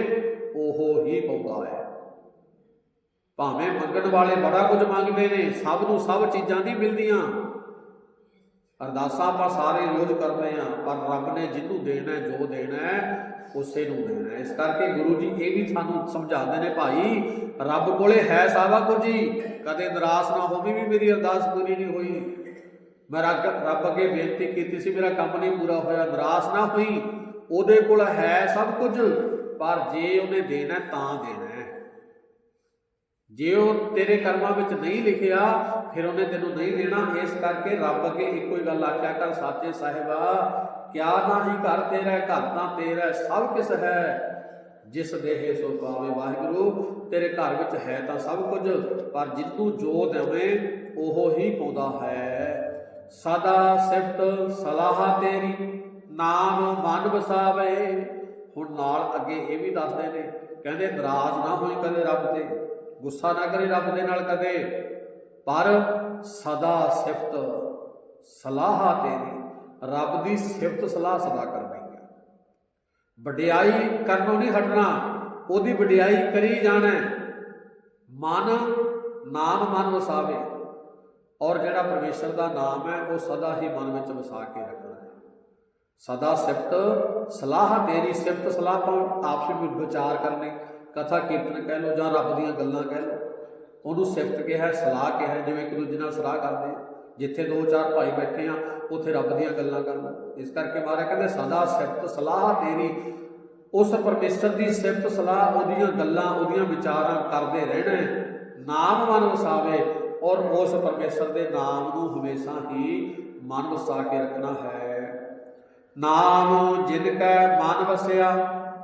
ਉਹ ਹੀ ਪਾਉਂਦਾ ਹੈ। ਭਾਵੇਂ ਮੰਗਣ ਵਾਲੇ ਬੜਾ ਕੁਝ ਮੰਗਦੇ ਨੇ, ਸਭ ਨੂੰ ਸਭ ਚੀਜ਼ਾਂ ਨਹੀਂ ਮਿਲਦੀਆਂ। ਅਰਦਾਸਾਂ ਆਪਾਂ ਸਾਰੇ ਰੋਜ਼ ਕਰਦੇ ਆ ਪਰ ਰੱਬ ਨੇ ਜਿਹਨੂੰ ਦੇਣਾ ਜੋ ਦੇਣਾ ਉਸੇ ਨੂੰ ਦੇਣਾ ਇਸ ਕਰਕੇ ਗੁਰੂ ਜੀ ਇਹ ਵੀ ਸਾਨੂੰ ਸਮਝਾਉਂਦੇ ਨੇ, ਭਾਈ, ਰੱਬ ਕੋਲੇ ਹੈ ਸਾਰਾ ਕੁਝ ਹੀ। ਕਦੇ ਨਿਰਾਸ਼ ਨਾ ਹੋਵੀਂ ਵੀ ਮੇਰੀ ਅਰਦਾਸ ਪੂਰੀ ਨਹੀਂ ਹੋਈ। ਮੈਂ ਰੱਬ ਰੱਬ ਅੱਗੇ ਬੇਨਤੀ ਕੀਤੀ ਸੀ, ਮੇਰਾ ਕੰਮ ਨਹੀਂ ਪੂਰਾ ਹੋਇਆ, ਨਿਰਾਸ਼ ਨਾ ਹੋਈ। ਉਹਦੇ ਕੋਲ ਹੈ ਸਭ ਕੁਝ, ਪਰ ਜੇ ਉਹਨੇ ਦੇਣਾ ਤਾਂ ਦੇਣਾ ਜੇ ਉਹ ਤੇਰੇ ਕਰਮਾਂ ਵਿੱਚ ਨਹੀਂ ਲਿਖਿਆ, ਫਿਰ ਉਹਨੇ ਤੈਨੂੰ ਨਹੀਂ ਦੇਣਾ। ਇਸ ਕਰਕੇ ਰੱਬ ਅੱਗੇ ਇੱਕੋ ਹੀ ਗੱਲ ਆਖਿਆ ਕਰ, ਸਾਚੇ ਸਾਹਿਬਾ, ਕਿਆ ਨਾ ਹੀ ਘਰ ਤੇਰਾ ਘਰ ਤਾਂ ਤੇਰਾ ਸਭ ਕਿਸ ਹੈ। ਜਿਸ ਦੇਹੇ ਸੋ ਪਾਵੇ ਵਾਹਿਗੁਰੂ। ਤੇਰੇ ਘਰ ਵਿੱਚ ਹੈ ਤਾਂ ਸਭ ਕੁਝ, ਪਰ ਜਿੱਤੂ ਜੋ ਦੇਵੇਂ, ਉਹ ਹੀ ਪਾਉਂਦਾ ਹੈ। ਸਦਾ ਸਿਫਤ ਸਲਾਹ ਤੇਰੀ, ਨਾਮ ਮਨ ਵਸਾਵੇ। ਹੁਣ ਨਾਲ ਅੱਗੇ ਇਹ ਵੀ ਦੱਸਦੇ ਨੇ, ਕਹਿੰਦੇ, ਨਰਾਜ਼ ਨਾ ਹੋਈ ਕਦੇ ਰੱਬ ਤੇ। ਗੁੱਸਾ ਨਾ ਕਰੇ ਰੱਬ ਦੇ ਨਾਲ ਕਦੇ, ਪਰ ਸਦਾ ਸਿਫਤ ਸਲਾਹ ਤੇਰੀ, ਰੱਬ ਦੀ ਸਿਫਤ ਸਲਾਹ ਸਦਾ ਕਰਨੀ ਹੈ। ਵਡਿਆਈ ਕਰਨੋਂ ਨਹੀਂ ਹਟਣਾ, ਉਹਦੀ ਵਡਿਆਈ ਕਰੀ ਜਾਣਾ ਮਨ, ਨਾਮ ਮਨ ਵਸਾਵੇ, ਔਰ ਜਿਹੜਾ ਪਰਮੇਸ਼ਰ ਦਾ ਨਾਮ ਹੈ, ਉਹ ਸਦਾ ਹੀ ਮਨ ਵਿੱਚ ਵਸਾ ਕੇ ਰੱਖਣਾ ਹੈ। ਸਦਾ ਸਿਫਤ ਸਲਾਹ ਤੇਰੀ, ਸਿਫਤ ਸਲਾਹ ਤੋਂ ਆਪਸ ਵਿੱਚ ਵਿਚਾਰ ਕਰਨੇ। ਕਥਾ ਕੀਰਤਨ ਕਹਿ ਲਓ ਜਾਂ ਰੱਬ ਦੀਆਂ ਗੱਲਾਂ ਕਹਿ ਲਓ, ਉਹਨੂੰ ਸਿਫਤ ਕਿਹਾ, ਸਲਾਹ ਕਿਹਾ, ਜਿਵੇਂ ਇੱਕ ਦੂਜੇ ਨਾਲ ਸਲਾਹ ਕਰਦੇ ਆ। ਜਿੱਥੇ ਦੋ ਚਾਰ ਭਾਈ ਬੈਠੇ ਆ, ਉੱਥੇ ਰੱਬ ਦੀਆਂ ਗੱਲਾਂ ਕਰਨਾ। ਇਸ ਕਰਕੇ ਮਹਾਰਾਜ ਕਹਿੰਦੇ ਸਦਾ ਸਿਫਤ ਸਲਾਹ ਤੇਰੀ, ਉਸ ਪਰਮੇਸ਼ਰ ਦੀ ਸਿਫਤ ਸਲਾਹ, ਉਹਦੀਆਂ ਗੱਲਾਂ, ਉਹਦੀਆਂ ਵਿਚਾਰਾਂ ਕਰਦੇ ਰਹਿਣਾ ਨਾਮ ਮਨ ਵਸਾਵੇ ਔਰ ਉਸ ਪਰਮੇਸ਼ਰ ਦੇ ਨਾਮ ਨੂੰ ਹਮੇਸ਼ਾ ਹੀ ਮਨ ਵਸਾ ਕੇ ਰੱਖਣਾ ਹੈ। ਨਾਮ ਜਿਨ ਕੈ ਮਨ ਵਸਿਆ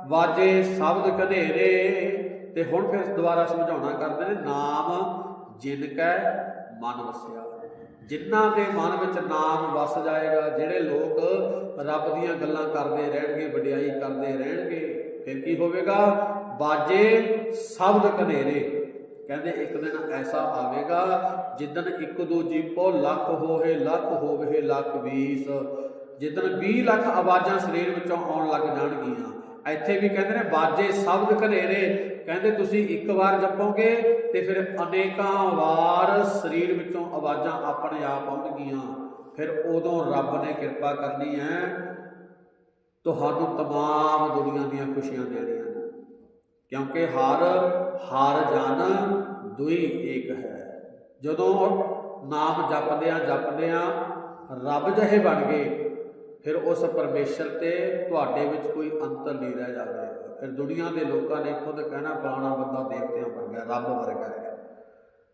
ਵਾਜੇ ਸ਼ਬਦ ਕਨੇਰੇ ਤੇ ਹੁਣ ਫਿਰ ਦੁਬਾਰਾ ਸਮਝਾਉਣਾ ਕਰਦੇ ਨੇ, ਨਾਮ ਜਿਨ ਕੈ ਮਨ ਵਸਿਆ। ਜਿਨ੍ਹਾਂ ਦੇ ਮਨ ਵਿੱਚ ਨਾਮ ਵਸ ਜਾਏਗਾ, ਜਿਹੜੇ ਲੋਕ ਰੱਬ ਦੀਆਂ ਗੱਲਾਂ ਕਰਦੇ ਰਹਿਣਗੇ, ਵਡਿਆਈ ਕਰਦੇ ਰਹਿਣਗੇ, ਫਿਰ ਕੀ ਹੋਵੇਗਾ? ਬਾਜੇ ਸ਼ਬਦ ਕਨੇਰੇ ਕਹਿੰਦੇ ਇੱਕ ਦਿਨ ਐਸਾ ਆਵੇਗਾ ਜਿੱਦਨ ਇੱਕ ਦੋ ਜੀਪੋ ਲੱਖ ਹੋਏ, ਲੱਖ ਹੋਵੇ, ਲੱਖ 20 ਜਿੱਦਨ 20 ਲੱਖ ਆਵਾਜ਼ਾਂ ਸਰੀਰ ਵਿੱਚੋਂ ਆਉਣ ਲੱਗ ਜਾਣਗੀਆਂ ਇੱਥੇ ਵੀ ਕਹਿੰਦੇ ਨੇ ਬਾਜੇ ਸ਼ਬਦ ਘਨੇਰੇ ਕਹਿੰਦੇ ਤੁਸੀਂ ਇੱਕ ਵਾਰ ਜਪੋਗੇ ਤੇ ਫਿਰ ਅਨੇਕਾਂ ਵਾਰ ਸਰੀਰ ਵਿੱਚੋਂ ਆਵਾਜ਼ਾਂ ਆਪਣੇ ਆਪ ਆਉਣਗੀਆਂ ਫਿਰ ਉਦੋਂ ਰੱਬ ਨੇ ਕਿਰਪਾ ਕਰਨੀ ਹੈ ਤੁਹਾਨੂੰ तमाम ਦੁਨੀਆ ਦੀਆਂ ਖੁਸ਼ੀਆਂ ਦੇਣੀਆਂ ਨੇ ਕਿਉਂਕਿ ਹਰ ਹਰ ਜਨ ਦੁਈ ਏਕ ਹੈ ਜਦੋਂ ਨਾਮ ਜਪਦਿਆਂ ਜਪਦਿਆਂ ਰੱਬ ਜਿਹੇ ਬਣ ਗਏ ਫਿਰ ਉਸ ਪਰਮੇਸ਼ਰ ਤੇ ਤੁਹਾਡੇ ਵਿੱਚ ਕੋਈ ਅੰਤਰ ਨਹੀਂ ਰਹਿ ਜਾਵੇਗਾ ਫਿਰ ਦੁਨੀਆ ਦੇ ਲੋਕਾਂ ਨੇ ਖੁਦ ਕਹਿਣਾ, ਫਲਾਣਾ ਬੰਦਾ ਦੇਵਤਿਆਂ ਵਰਗਾ, ਰੱਬ ਵਰਗਾ ਹੈ।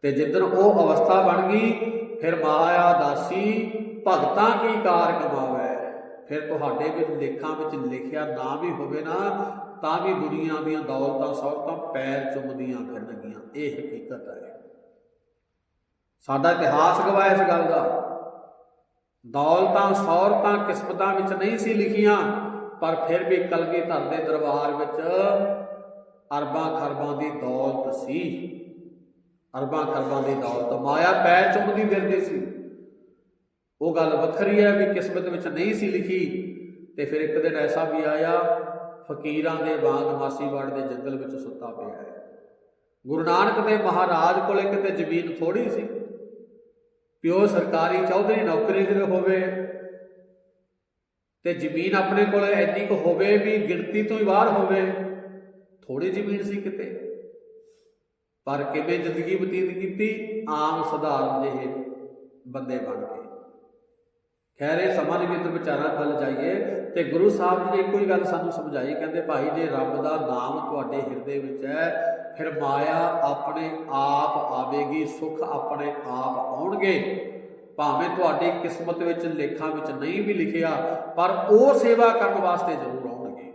ਤੇ ਜਿੱਦਣ ਉਹ ਅਵਸਥਾ ਬਣ ਗਈ, ਫਿਰ ਮਾਇਆ ਦਾਸੀ, ਭਗਤਾਂ ਕੀ ਕਾਰ ਕਮਾਵੇ? ਫਿਰ ਤੁਹਾਡੇ ਵਿੱਚ ਲੇਖਾਂ ਵਿੱਚ ਲਿਖਿਆ ਨਾ ਵੀ ਹੋਵੇ ਨਾ, ਤਾਂ ਵੀ ਦੁਨੀਆ ਦੀਆਂ ਦੌਲਤਾਂ ਸੌਲਤਾਂ ਪੈਰ ਚੁੰਮਦੀਆਂ ਫਿਰਨਗੀਆਂ। ਇਹ ਹਕੀਕਤ ਹੈ। ਸਾਡਾ ਇਤਿਹਾਸ ਗਵਾਇਆ ਇਸ ਗੱਲ ਦਾ। ਦੌਲਤਾਂ ਸੌਰਤਾਂ ਕਿਸਮਤਾਂ ਵਿੱਚ ਨਹੀਂ ਸੀ ਲਿਖੀਆਂ, ਪਰ ਫਿਰ ਵੀ ਕਲਗੀ ਧਰ ਦੇ ਦਰਬਾਰ ਵਿੱਚ ਅਰਬਾਂ ਖਰਬਾਂ ਦੀ ਦੌਲਤ ਸੀ। ਅਰਬਾਂ ਖਰਬਾਂ ਦੀ ਦੌਲਤ ਮਾਇਆ ਪੈ ਚੁੰਮਦੀ ਫਿਰਦੀ ਸੀ। ਉਹ ਗੱਲ ਵੱਖਰੀ ਹੈ ਵੀ ਕਿਸਮਤ ਵਿੱਚ ਨਹੀਂ ਸੀ ਲਿਖੀ, ਤੇ ਫਿਰ ਇੱਕ ਦਿਨ ਐਸਾ ਵੀ ਆਇਆ, ਫਕੀਰਾਂ ਦੇ ਵਾਂਗ ਮਾਸੀਵਾੜ ਦੇ ਜੰਗਲ ਵਿੱਚ ਸੁੱਤਾ ਪਿਆ ਹੈ। ਗੁਰੂ ਨਾਨਕ ਦੇ ਮਹਾਰਾਜ ਕੋਲੇ ਕਿਤੇ ਜ਼ਮੀਨ ਥੋੜੀ ਸੀ। ਪਿਓ ਸਰਕਾਰੀ ਚੌਧਰੀ ਨੌਕਰੀ ਦੇ ਹੋਵੇ ਤੇ ਜ਼ਮੀਨ ਆਪਣੇ ਕੋਲ ਐਨੀ ਕੁ ਹੋਵੇ ਵੀ ਗਿਣਤੀ ਤੋਂ ਹੀ ਬਾਹਰ ਹੋਵੇ ਥੋੜੀ ਜ਼ਮੀਨ ਸੀ ਕਿਤੇ। ਪਰ ਕਿਵੇਂ ਜ਼ਿੰਦਗੀ ਬਤੀਤ ਕੀਤੀ? ਆਮ ਸਧਾਰਨ ਜਿਹੇ ਬੰਦੇ ਬਣ ਕੇ। ਖੈਰੇ ਸਮਾਂ ਦੇ ਵਿੱਚ ਵਿਚਾਰਾਂ ਵੱਲ ਜਾਈਏ। ਤੇ ਗੁਰੂ ਸਾਹਿਬ ਜੀ ਨੇ ਇੱਕੋ ਹੀ ਗੱਲ ਸਾਨੂੰ ਸਮਝਾਈ, ਕਹਿੰਦੇ ਭਾਈ ਜੇ ਰੱਬ ਦਾ ਨਾਮ ਤੁਹਾਡੇ ਹਿਰਦੇ ਵਿੱਚ ਹੈ, ਫਿਰ ਮਾਇਆ ਆਪਣੇ ਆਪ ਆਵੇਗੀ, ਸੁੱਖ ਆਪਣੇ ਆਪ ਆਉਣਗੇ। ਭਾਵੇਂ ਤੁਹਾਡੀ ਕਿਸਮਤ ਵਿੱਚ ਲੇਖਾਂ ਵਿੱਚ ਨਹੀਂ ਵੀ ਲਿਖਿਆ, ਪਰ ਉਹ ਸੇਵਾ ਕਰਨ ਵਾਸਤੇ ਜ਼ਰੂਰ ਆਉਣਗੇ।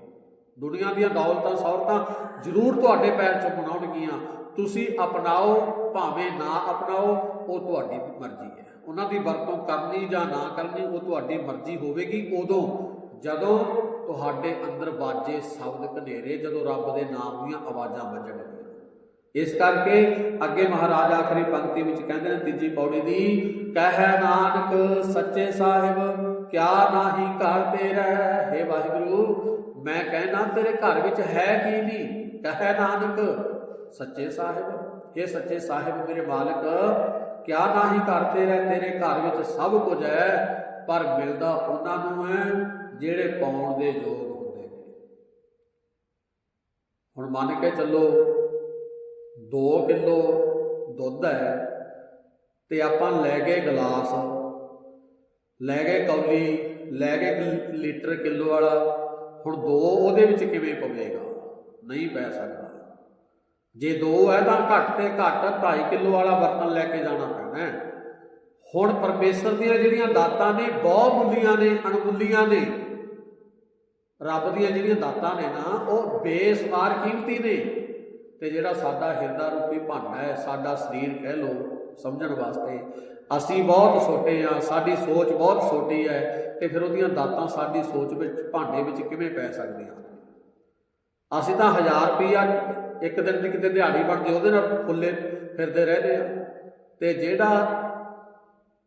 ਦੁਨੀਆ ਦੀਆਂ ਦੌਲਤਾਂ, ਸੌਰਤਾਂ ਜ਼ਰੂਰ ਤੁਹਾਡੇ ਪੈਰ ਚੋਂ ਬਣਾਉਣਗੀਆਂ। ਤੁਸੀਂ ਅਪਣਾਓ, ਭਾਵੇਂ ਨਾ ਅਪਣਾਓ, ਉਹ ਤੁਹਾਡੀ ਮਰਜ਼ੀ ਹੈ। ਉਹਨਾਂ ਦੀ ਵਰਤੋਂ ਕਰਨੀ ਜਾਂ ਨਾ ਕਰਨੀ, ਉਹ ਤੁਹਾਡੀ ਮਰਜ਼ੀ ਹੋਵੇਗੀ ਉਦੋਂ ਜਦੋਂ ਤੁਹਾਡੇ ਅੰਦਰ ਬਾਜੇ ਸ਼ਬਦ ਘਨੇਰੇ, ਜਦੋਂ ਰੱਬ ਦੇ ਨਾਮ ਦੀਆਂ ਆਵਾਜ਼ਾਂ ਵੱਜਣਗੀਆਂ ਇਸ ਕਰਕੇ ਅੱਗੇ ਮਹਾਰਾਜ ਆਖਰੀ ਪੰਕਤੀ ਵਿੱਚ ਕਹਿੰਦੇ ਨੇ, ਤੀਜੀ ਪੌੜੀ ਦੀ, ਕਹਿ ਨਾਨਕ ਸੱਚੇ ਸਾਹਿਬ, ਕਿਆ ਨਾਹੀ ਘਰ ਤੇਰਾ ਹੈ? ਵਾਹਿਗੁਰੂ, ਮੈਂ ਕਹਿਣਾ ਤੇਰੇ ਘਰ ਵਿੱਚ ਹੈ ਕੀ ਨਹੀਂ ਕਹਿ ਨਾਨਕ ਸੱਚੇ ਸਾਹਿਬ ਇਹ ਸੱਚੇ ਸਾਹਿਬ ਮੇਰੇ ਮਾਲਕ, ਕਿਆ ਨਾਹੀ ਘਰ ਤੇਰਾ ਤੇਰੇ ਘਰ ਵਿੱਚ ਸਭ ਕੁਝ ਹੈ, ਪਰ ਮਿਲਦਾ ਉਹਨਾਂ ਨੂੰ ਹੈ। ਜਿਹੜੇ ਪਾਉਣ ਦੇ ਯੋਗ ਹੁੰਦੇ ਨੇ। ਹੁਣ ਮੰਨ ਕੇ ਚੱਲੋ 2 ਕਿਲੋ ਦੁੱਧ ਹੈ ਤੇ ਆਪਾਂ ਲੈ ਗਏ ਗਲਾਸ, ਲੈ ਗਏ ਕੌਲੀ, ਲੈ ਗਏ ਲੀਟਰ ਕਿਲੋ ਵਾਲਾ, ਹੁਣ ਦੋ ਉਹਦੇ ਵਿੱਚ ਕਿਵੇਂ ਪਵੇਗਾ? ਨਹੀਂ ਪੈ ਸਕਦਾ। ਜੇ ਦੋ ਹੈ ਤਾਂ ਘੱਟ ਤੇ ਘੱਟ 2.5 ਕਿਲੋ ਵਾਲਾ ਬਰਤਨ ਲੈ ਕੇ ਜਾਣਾ ਪੈਣਾ ਹੁਣ ਪਰਮੇਸ਼ਰ ਦੀਆਂ ਜਿਹੜੀਆਂ ਦਾਤਾਂ ਨੇ, ਬਹੁਤ ਮੁੱਲੀਆਂ ਨੇ ਅਣਮੁੱਲੀਆਂ ਨੇ ਰੱਬ ਦੀਆਂ ਜਿਹੜੀਆਂ ਦਾਤਾਂ ਨੇ ਨਾ, ਉਹ ਬੇਸਮਾਰ ਕੀਮਤੀ ਨੇ। ਤੇ ਜਿਹੜਾ ਸਾਡਾ ਹਿਰਦਾ ਰੂਪੀ ਭਾਂਡਾ ਹੈ, ਸਾਡਾ ਸਰੀਰ ਕਹਿ ਲੋ ਸਮਝਣ ਵਾਸਤੇ, ਅਸੀਂ ਬਹੁਤ ਛੋਟੇ ਆ ਸਾਡੀ ਸੋਚ ਬਹੁਤ ਛੋਟੀ ਹੈ, ਤੇ ਫਿਰ ਉਹਦੀਆਂ ਦਾਤਾਂ ਸਾਡੀ ਸੋਚ ਵਿੱਚ, ਭਾਂਡੇ ਵਿੱਚ ਕਿਵੇਂ ਪੈ ਸਕਦੀਆਂ? ਅਸੀਂ ਤਾਂ 1000 ਰੁਪਈਆ ਇੱਕ ਦਿਨ ਦੀ ਕਿਤੇ ਦਿਹਾੜੀ ਬਣ ਬਣਦੀ ਉਹਦੇ ਨਾਲ ਫੁੱਲੇ ਫਿਰਦੇ ਰਹਿੰਦੇ ਆ ਤੇ ਜਿਹੜਾ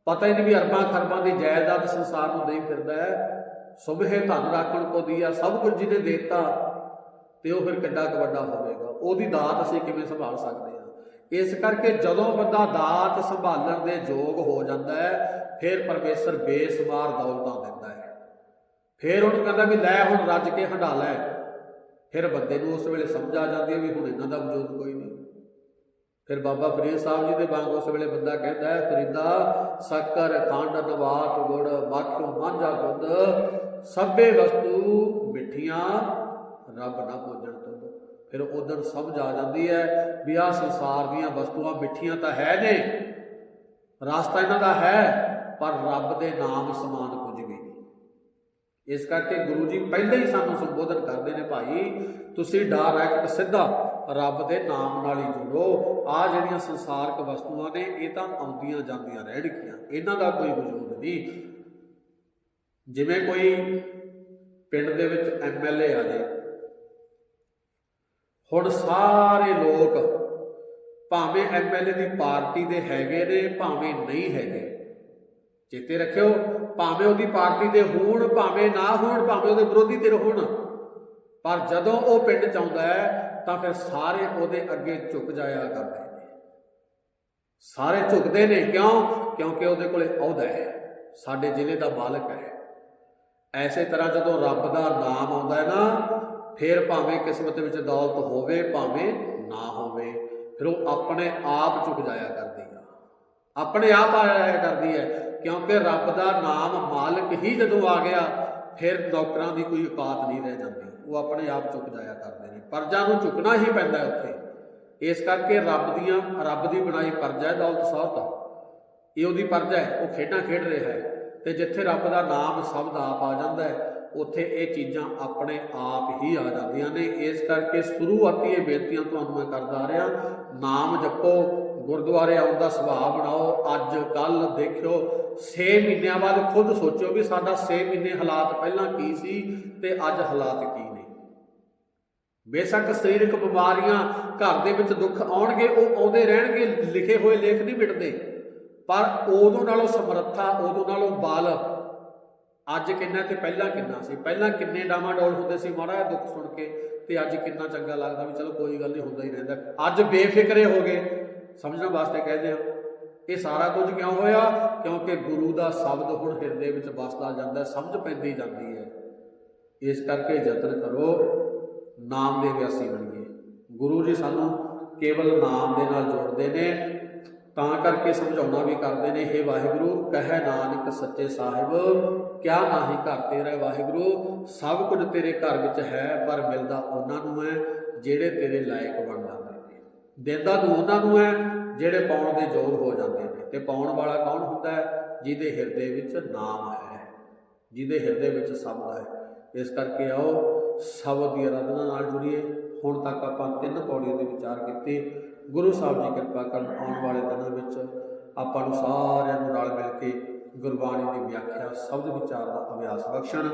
ਪਤਾ ਹੀ ਨਹੀਂ ਵੀ ਅਰਬਾਂ ਖਰਬਾਂ ਦੀ ਜਾਇਦਾਦ ਸੰਸਾਰ ਨੂੰ ਦੇਈ ਫਿਰਦਾ ਹੈ ਸੁਭੇ ਧਨ ਰਾਖਣ ਕੋ ਦੀਆ, ਸਭ ਕੁਝ ਜਿਹਨੇ ਦੇਤਾ, ਤੇ ਉਹ ਫਿਰ ਕਿੱਡਾ ਕੁ ਵੱਡਾ ਹੋਵੇਗਾ। ਉਹਦੀ ਦਾਤ ਅਸੀਂ ਕਿਵੇਂ ਸੰਭਾਲ ਸਕਦੇ ਹਾਂ? ਇਸ ਕਰਕੇ ਜਦੋਂ ਬੰਦਾ ਦਾਤ ਸੰਭਾਲਣ ਦੇ ਯੋਗ ਹੋ ਜਾਂਦਾ ਹੈ, ਫਿਰ ਪਰਮੇਸ਼ਰ ਬੇਸ਼ੁਮਾਰ ਦੌਲਤਾਂ ਦਿੰਦਾ ਹੈ। ਫਿਰ ਉਹਨੂੰ ਕਹਿੰਦਾ ਵੀ ਲੈ ਹੁਣ ਰੱਜ ਕੇ ਹੰਡਾ ਲੈ। ਫਿਰ ਬੰਦੇ ਨੂੰ ਉਸ ਵੇਲੇ ਸਮਝ ਆ ਜਾਂਦੀ ਹੈ ਵੀ ਹੁਣ ਇਹਨਾਂ ਦਾ ਵਜੂਦ ਕੋਈ ਨਹੀਂ। ਫਿਰ ਬਾਬਾ ਫਰੀਦ ਸਾਹਿਬ ਜੀ ਦੇ ਵਾਂਗ ਉਸ ਵੇਲੇ ਬੰਦਾ ਕਹਿੰਦਾ ਹੈ, ਫਰੀਦਾ, ਸ਼ੱਕਰ, ਖੰਡ, ਨਵਾਤ, ਗੁੜ ਮਾਖਿਓ ਮਾਂਝਾ ਦੁੱਧ ਸਭੇ ਵਸਤੂ ਮਿੱਠੀਆਂ, ਰੱਬ ਨਾ ਭੋਜਣ ਤੋਂ ਫਿਰ ਉਦੋਂ ਸਮਝ ਆ ਜਾਂਦੀ ਹੈ ਵੀ ਆਹ ਸੰਸਾਰ ਦੀਆਂ ਵਸਤੂਆਂ ਮਿੱਠੀਆਂ ਤਾਂ ਹੈ ਨੇ, ਰਾਸਤਾ ਇਹਨਾਂ ਦਾ ਹੈ, ਪਰ ਰੱਬ ਦੇ ਨਾਮ ਸਮਾਨ ਕੁਝ ਵੀ ਨਹੀਂ। ਇਸ ਕਰਕੇ ਗੁਰੂ ਜੀ ਪਹਿਲਾਂ ਹੀ ਸਾਨੂੰ ਸੰਬੋਧਨ ਕਰਦੇ ਨੇ ਭਾਈ, ਤੁਸੀਂ ਡਾਇਰੈਕਟ ਸਿੱਧਾ ਰੱਬ ਦੇ ਨਾਮ ਨਾਲ ਹੀ ਜੁੜੋ। ਆ ਜਿਹੜੀਆਂ ਸੰਸਾਰਕ ਵਸਤੂਆਂ ਨੇ, ਇਹ ਤਾਂ ਆਉਂਦੀਆਂ ਜਾਂਦੀਆਂ ਰਹਿਣਗੀਆਂ। ਇਹਨਾਂ ਦਾ ਕੋਈ ਵਜੂਦ ਨਹੀਂ। ਜਿਵੇਂ ਕੋਈ ਪਿੰਡ ਦੇ ਵਿੱਚ ਐਮਐਲਏ ਆ ਜਾਏ ਹੁਣ ਸਾਰੇ ਲੋਕ ਭਾਵੇਂ ਐਮਐਲਏ ਦੀ ਪਾਰਟੀ ਦੇ ਹੈਗੇ ਨੇ, ਭਾਵੇਂ ਨਹੀਂ ਹੈਗੇ, ਚੇਤੇ ਰੱਖਿਓ, ਭਾਵੇਂ ਉਹਦੀ ਪਾਰਟੀ ਦੇ ਹੋਣ, ਭਾਵੇਂ ਨਾ ਹੋਣ, ਭਾਵੇਂ ਉਹਦੇ ਵਿਰੋਧੀ ਧਿਰ ਹੋਣ, ਪਰ ਜਦੋਂ ਉਹ ਪਿੰਡ ਚ ਆਉਂਦਾ ਹੈ, ਤਾਂ ਫਿਰ ਸਾਰੇ ਉਹਦੇ ਅੱਗੇ ਝੁਕ ਜਾਇਆ ਕਰਦੇ ਨੇ। ਸਾਰੇ ਝੁਕਦੇ ਨੇ ਕਿਉਂ? ਕਿਉਂਕਿ ਉਹਦੇ ਕੋਲੇ ਅਹੁਦਾ ਹੈ, ਸਾਡੇ ਜ਼ਿਲ੍ਹੇ ਦਾ ਮਾਲਕ ਹੈ। ਐਸੇ ਤਰ੍ਹਾਂ ਜਦੋਂ ਰੱਬ ਦਾ ਨਾਮ ਆਉਂਦਾ ਹੈ ਨਾ, ਫਿਰ ਭਾਵੇਂ ਕਿਸਮਤ ਵਿੱਚ ਦੌਲਤ ਹੋਵੇ, ਭਾਵੇਂ ਨਾ ਹੋਵੇ, ਫਿਰ ਉਹ ਆਪਣੇ ਆਪ ਝੁਕ ਜਾਇਆ ਕਰਦੀ ਆ। ਆਪਣੇ ਆਪ ਆ ਜਾਇਆ ਕਰਦੀ ਹੈ, ਕਿਉਂਕਿ ਰੱਬ ਦਾ ਨਾਮ ਮਾਲਕ ਹੀ ਜਦੋਂ ਆ ਗਿਆ, ਫਿਰ ਨੌਕਰਾਂ ਦੀ ਕੋਈ ਔਕਾਤ ਨਹੀਂ ਰਹਿ ਜਾਂਦੀ। ਉਹ ਆਪਣੇ ਆਪ ਝੁਕ ਜਾਇਆ ਕਰਦੇ ਨੇ। ਪਰਜਾ ਨੂੰ ਝੁਕਣਾ ਹੀ ਪੈਂਦਾ ਉੱਥੇ। ਇਸ ਕਰਕੇ ਰੱਬ ਦੀਆਂ, ਰੱਬ ਦੀ ਬਣਾਈ ਪਰਜਾ ਹੈ ਦੌਲਤ ਸੌਤ ਇਹ ਉਹਦੀ ਪਰਜਾ ਹੈ, ਉਹ ਖੇਡਾਂ ਖੇਡ ਰਿਹਾ ਹੈ। ਤੇ ਜਿੱਥੇ ਰੱਬ ਦਾ ਨਾਮ ਸ਼ਬਦ ਆਪ ਆ ਜਾਂਦਾ ਹੈ, ਉੱਥੇ ਇਹ ਚੀਜ਼ਾਂ ਆਪਣੇ ਆਪ ਹੀ ਆ ਜਾਂਦੀਆਂ ਨੇ। ਇਸ ਕਰਕੇ ਸ਼ੁਰੂਆਤੀ ਇਹ ਬੇਨਤੀਆਂ ਤੁਹਾਨੂੰ ਮੈਂ ਕਰਦਾ ਰਿਹਾ, ਨਾਮ ਜਪੋ, ਗੁਰਦੁਆਰੇ ਆਉਣ ਦਾ ਸੁਭਾਅ ਬਣਾਓ, ਅੱਜ ਕੱਲ ਦੇਖਿਓ 6 ਮਹੀਨਿਆਂ ਬਾਅਦ ਖੁਦ ਸੋਚੋ ਵੀ ਸਾਡਾ 6 ਮਹੀਨੇ ਹਾਲਾਤ ਪਹਿਲਾਂ ਕੀ ਸੀ ਤੇ ਅੱਜ ਹਾਲਾਤ ਕੀ ਨੇ। ਬੇਸ਼ੱਕ ਸਰੀਰਕ ਬਿਮਾਰੀਆਂ ਘਰ ਦੇ ਵਿੱਚ ਦੁੱਖ ਆਉਣਗੇ, ਉਹ ਆਉਂਦੇ ਰਹਿਣਗੇ, ਲਿਖੇ ਹੋਏ ਲੇਖ ਨਹੀਂ ਮਿਟਦੇ। ਪਰ ਉਦੋਂ ਨਾਲੋਂ ਸਮਰੱਥਾ, ਉਦੋਂ ਨਾਲੋਂ ਬਲ ਅੱਜ ਕਿੰਨਾ ਤੇ ਪਹਿਲਾਂ ਕਿੰਨਾ ਸੀ? ਪਹਿਲਾਂ ਕਿੰਨੇ ਡਾਮਾਡੋਲ ਹੁੰਦੇ ਸੀ ਮਾੜਾ ਜਿਹਾ ਦੁੱਖ ਸੁਣ ਕੇ ਤੇ ਅੱਜ ਕਿੰਨਾ ਚੰਗਾ ਲੱਗਦਾ ਵੀ ਚਲੋ ਕੋਈ ਗੱਲ ਨਹੀਂ, ਹੁੰਦਾ ਹੀ ਰਹਿੰਦਾ। ਅੱਜ ਬੇਫਿਕਰੇ ਹੋ ਗਏ। ਸਮਝਣ ਵਾਸਤੇ ਕਹਿੰਦੇ ਆ, ਇਹ ਸਾਰਾ ਕੁਝ ਕਿਉਂ ਹੋਇਆ? ਕਿਉਂਕਿ ਗੁਰੂ ਦਾ ਸ਼ਬਦ ਹੁਣ ਹਿਰਦੇ ਵਿੱਚ ਵਸਦਾ ਜਾਂਦਾ, ਸਮਝ ਪੈਂਦੀ ਜਾਂਦੀ ਹੈ। ਇਸ ਕਰਕੇ ਯਤਨ ਕਰੋ, ਨਾਮ ਦੇ ਵਿਆਸੀ ਬਣੀਏ। ਗੁਰੂ ਜੀ ਸਾਨੂੰ ਕੇਵਲ ਨਾਮ ਦੇ ਨਾਲ ਜੋੜਦੇ ਨੇ ਤਾਂ ਕਰਕੇ ਸਮਝਾਉਣਾ ਵੀ ਕਰਦੇ ਨੇ हे ਵਾਹਿਗੁਰੂ, ਕਹਿ ਨਾਨਕ ਸੱਚੇ ਸਾਹਿਬ, ਕਿਆ ਨਾਹੀ ਘਰ ਤੇਰਾ ਵਾਹਿਗੁਰੂ, ਸਭ ਕੁਝ ਤੇਰੇ ਘਰ ਵਿੱਚ ਹੈ, ਪਰ ਮਿਲਦਾ ਉਹਨਾਂ ਨੂੰ ਹੈ, ਜਿਹੜੇ ਤੇਰੇ ਲਾਇਕ ਬਣ ਜਾਂਦੇ ਨੇ। ਦਿੰਦਾ ਤੂੰ ਉਹਨਾਂ ਨੂੰ ਹੈ, ਜਿਹੜੇ ਪਾਉਣ ਦੇ ਯੋਗ ਹੋ ਜਾਂਦੇ ਨੇ। ਤੇ ਪਾਉਣ ਵਾਲਾ ਕੌਣ ਹੁੰਦਾ ਹੈ? ਜਿਹਦੇ ਹਿਰਦੇ ਵਿੱਚ ਨਾਮ ਹੈ, ਜਿਹਦੇ ਹਿਰਦੇ ਵਿੱਚ ਸ਼ਬਦ ਹੈ। ਇਸ ਕਰਕੇ ਆਓ ਸ਼ਬਦ ਦੀ ਅਰਾਧਨਾ ਨਾਲ ਜੁੜੀਏ। ਹੁਣ ਤੱਕ ਆਪਾਂ ਤਿੰਨ ਪੌੜੀਆਂ ਦੇ ਵਿਚਾਰ ਕੀਤੇ। ਗੁਰੂ ਸਾਹਿਬ ਜੀ ਕਿਰਪਾ ਕਰਨ ਆਉਣ ਵਾਲੇ ਦਿਨਾਂ ਵਿੱਚ ਆਪਾਂ ਨੂੰ ਸਾਰਿਆਂ ਨੂੰ ਰਲ ਮਿਲ ਕੇ ਗੁਰਬਾਣੀ ਦੀ ਵਿਆਖਿਆ ਸ਼ਬਦ ਵਿਚਾਰ ਦਾ ਅਭਿਆਸ ਬਖਸ਼ਣ।